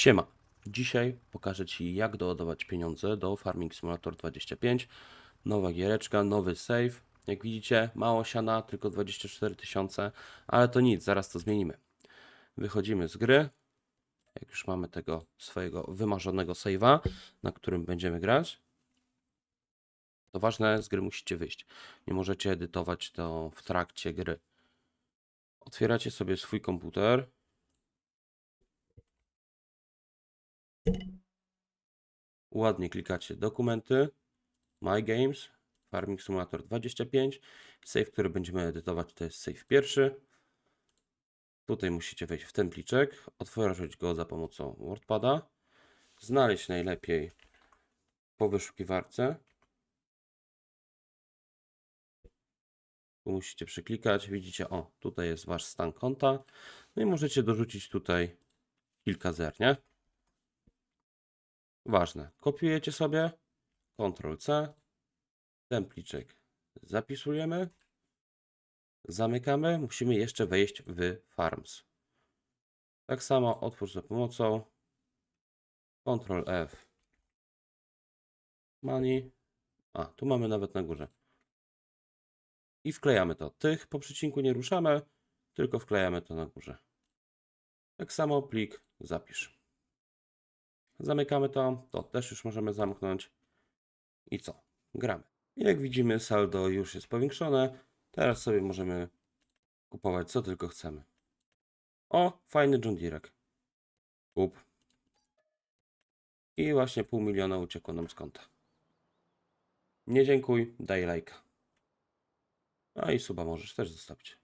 Siema. Dzisiaj pokażę Ci, jak doładować pieniądze do Farming Simulator 25. Nowa giereczka, nowy save. Jak widzicie, mało siana, tylko 24 tysiące, ale to nic, zaraz to zmienimy. Wychodzimy z gry. Jak już mamy tego swojego wymarzonego save'a, na którym będziemy grać. To ważne, z gry musicie wyjść. Nie możecie edytować to w trakcie gry. Otwieracie sobie swój komputer. Ładnie klikacie dokumenty, My Games, Farming Simulator 25. Save, który będziemy edytować, to jest save pierwszy. Tutaj musicie wejść w ten pliczek, otworzyć go za pomocą WordPada, znaleźć najlepiej po wyszukiwarce. Tu musicie przyklikać, widzicie, o, tutaj jest wasz stan konta. No i możecie dorzucić tutaj kilka zer, nie? Ważne. Kopiujecie sobie, Ctrl C, ten pliczek zapisujemy, zamykamy, musimy jeszcze wejść w Farms. Tak samo otwórz za pomocą Ctrl F. Money. A, tu mamy nawet na górze. I wklejamy to. Tych po przecinku nie ruszamy, tylko wklejamy to na górze. Tak samo plik zapisz. Zamykamy to, to też już możemy zamknąć. I co? Gramy. Jak widzimy, saldo już jest powiększone. Teraz sobie możemy kupować co tylko chcemy. O, fajny John Deerek. Kup. I właśnie pół miliona uciekło nam z konta. Nie dziękuj, daj lajka. A i suba możesz też zostawić.